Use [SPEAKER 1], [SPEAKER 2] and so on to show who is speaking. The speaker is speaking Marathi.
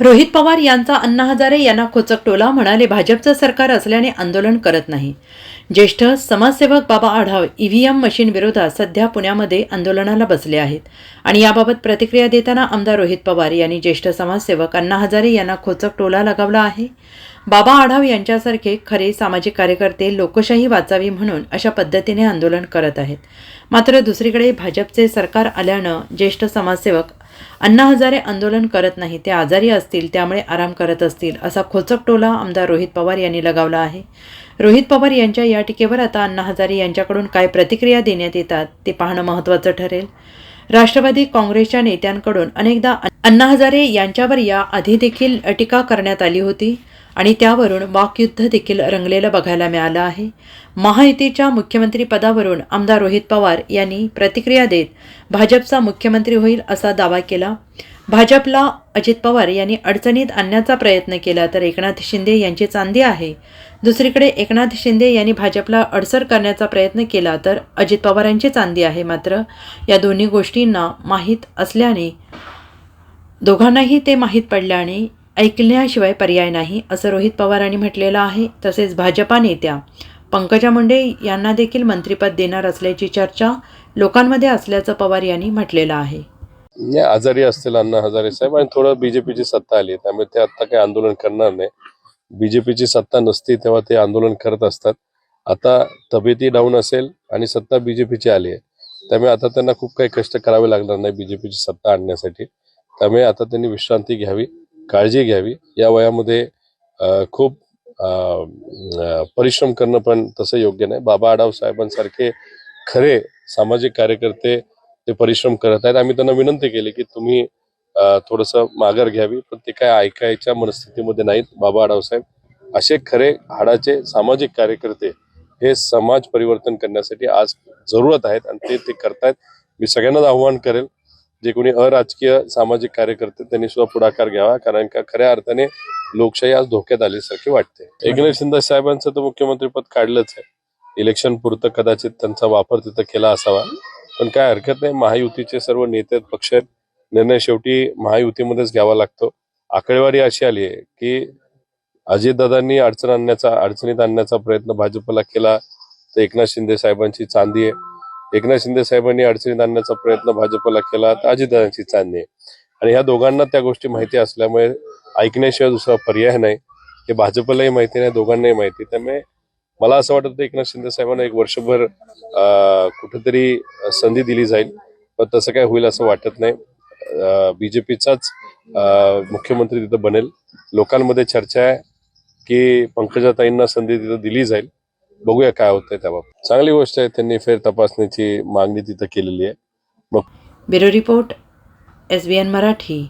[SPEAKER 1] रोहित पवार यांचा अण्णा हजारे यांना खोचक टोला म्हणाले भाजपचं सरकार असल्याने आंदोलन करत नाही. ज्येष्ठ समाजसेवक बाबा आढाव ईव्हीएम मशीन विरोधात सध्या पुण्यामध्ये आंदोलनाला बसले आहेत आणि याबाबत प्रतिक्रिया देताना आमदार रोहित पवार यांनी ज्येष्ठ समाजसेवक अण्णा हजारे यांना खोचक टोला लगावला आहे. बाबा आढाव यांच्यासारखे खरे सामाजिक कार्यकर्ते लोकशाही वाचावी म्हणून अशा पद्धतीने आंदोलन करत आहेत. मात्र दुसरीकडे भाजपचे सरकार आल्यानं ज्येष्ठ समाजसेवक अण्णा हजारे आंदोलन करत नाही ते आजारी असतील त्यामुळे आराम करत असतील असा खोचक टोला आमदार रोहित पवार यांनी लगावला आहे. रोहित पवार यांच्या या टीकेवर आता अण्णा हजारे यांच्याकडून काय प्रतिक्रिया देण्यात येतात ते पाहणं महत्त्वाचं ठरेल. राष्ट्रवादी काँग्रेसच्या नेत्यांकडून अनेकदा अण्णा हजारे यांच्यावर या आधी देखील टीका करण्यात आली होती आणि त्यावरून वाकयुद्ध देखील रंगलेलं बघायला मिळालं आहे. महायुतीच्या मुख्यमंत्रीपदावरून आमदार रोहित पवार यांनी प्रतिक्रिया देत भाजपचा मुख्यमंत्री होईल असा दावा केला. भाजपला अजित पवार यांनी अडचणीत आणण्याचा प्रयत्न केला तर एकनाथ शिंदे यांची चांदी आहे. दुसरीकडे एकनाथ शिंदे यांनी भाजपला अडसर करण्याचा प्रयत्न केला तर अजित पवारांची चांदी आहे. मात्र या दोन्ही गोष्टींना माहीत असल्याने दोघांनाही ते माहीत पडल्याने ऐकण्याशिवाय पर्याय नाही असं रोहित पवारांनी म्हटलेलं आहे. तसेच भाजपा नेत्या पंकजा मुंडे यांना देखील मंत्रिपद देणार असल्याची चर्चा लोकांमध्ये असल्याचं पवार यांनी म्हटलेलं आहे.
[SPEAKER 2] नाही आजारी असतील अण्णा हजारे साहेब आणि थोडं बीजेपीची सत्ता आली आहे. त्यामुळे ते आता काही आंदोलन करणार नाही. बीजेपीची सत्ता नसती तेव्हा ते आंदोलन करत असतात. आता तब्येती डाऊन असेल आणि सत्ता बीजेपीची आली आहे. त्यामुळे आता त्यांना खूप काही कष्ट करावे लागणार नाही बीजेपीची सत्ता आणण्यासाठी. त्यामुळे आता त्यांनी विश्रांती घ्यावी काळजी घ्यावी. या वयामध्ये खूप परिश्रम करणं पण तसं योग्य नाही. बाबा आढाव साहेबांसारखे खरे सामाजिक कार्यकर्ते ते परिश्रम करत आहेत आम्ही त्यांना विनंती केली की तुम्ही थोडंसं माघार घ्यावी पण ते काय ऐकायच्या मनस्थितीमध्ये नाहीत. बाबा आढाव साहेब असे खरे हाडाचे सामाजिक कार्यकर्ते हे समाज परिवर्तन करण्यासाठी आज जरूरत आहेत आणि ते ते करतायत. मी सगळ्यांनाच आव्हान करेल जे कोणी अराजकीय सामाजिक कार्यकर्ते त्यांनी सुद्धा पुढाकार घ्यावा कारण का खऱ्या अर्थाने लोकशाही आज धोक्यात आल्यासारखी वाटते. एकनाथ शिंदे साहेबांचं तर मुख्यमंत्रीपद काढलंच आहे. इलेक्शन पुरतं कदाचित त्यांचा वापर तिथं केला असावा. पण काय हरकत नाही. महायुतीचे सर्व नेते पक्ष आहेत. निर्णय शेवटी महायुतीमध्येच घ्यावा लागतो. आकडेवारी अशी आली आहे की अजितदादांनी अडचण आणण्याचा अडचणीत आणण्याचा प्रयत्न भाजपला केला तर एकनाथ शिंदे साहेबांची चांदी आहे. एकनाथ शिंदे साहेबांनी अडचणीत आणण्याचा प्रयत्न भाजपला केला तर अजितदादांची चांदी आहे. आणि ह्या दोघांना त्या गोष्टी माहिती असल्यामुळे ऐकण्याशिवाय दुसरा पर्याय नाही. हे भाजपलाही माहिती नाही दोघांनाही माहिती त्यामुळे मला असं वाटत होतं एकनाथ शिंदे साहेबांना एक वर्षभर कुठेतरी संधी दिली जाईल. पण तसं काय होईल असं वाटत नाही. बीजेपीचाच मुख्यमंत्री तिथं बनेल. लोकांमध्ये चर्चा आहे की पंकजाताईंना संधी तिथं दिली जाईल. बघूया काय होतंय त्याबाबत. चांगली गोष्ट आहे त्यांनी फेर तपासणीची मागणी तिथं केलेली आहे.
[SPEAKER 1] मग bureau report S B N Marathi.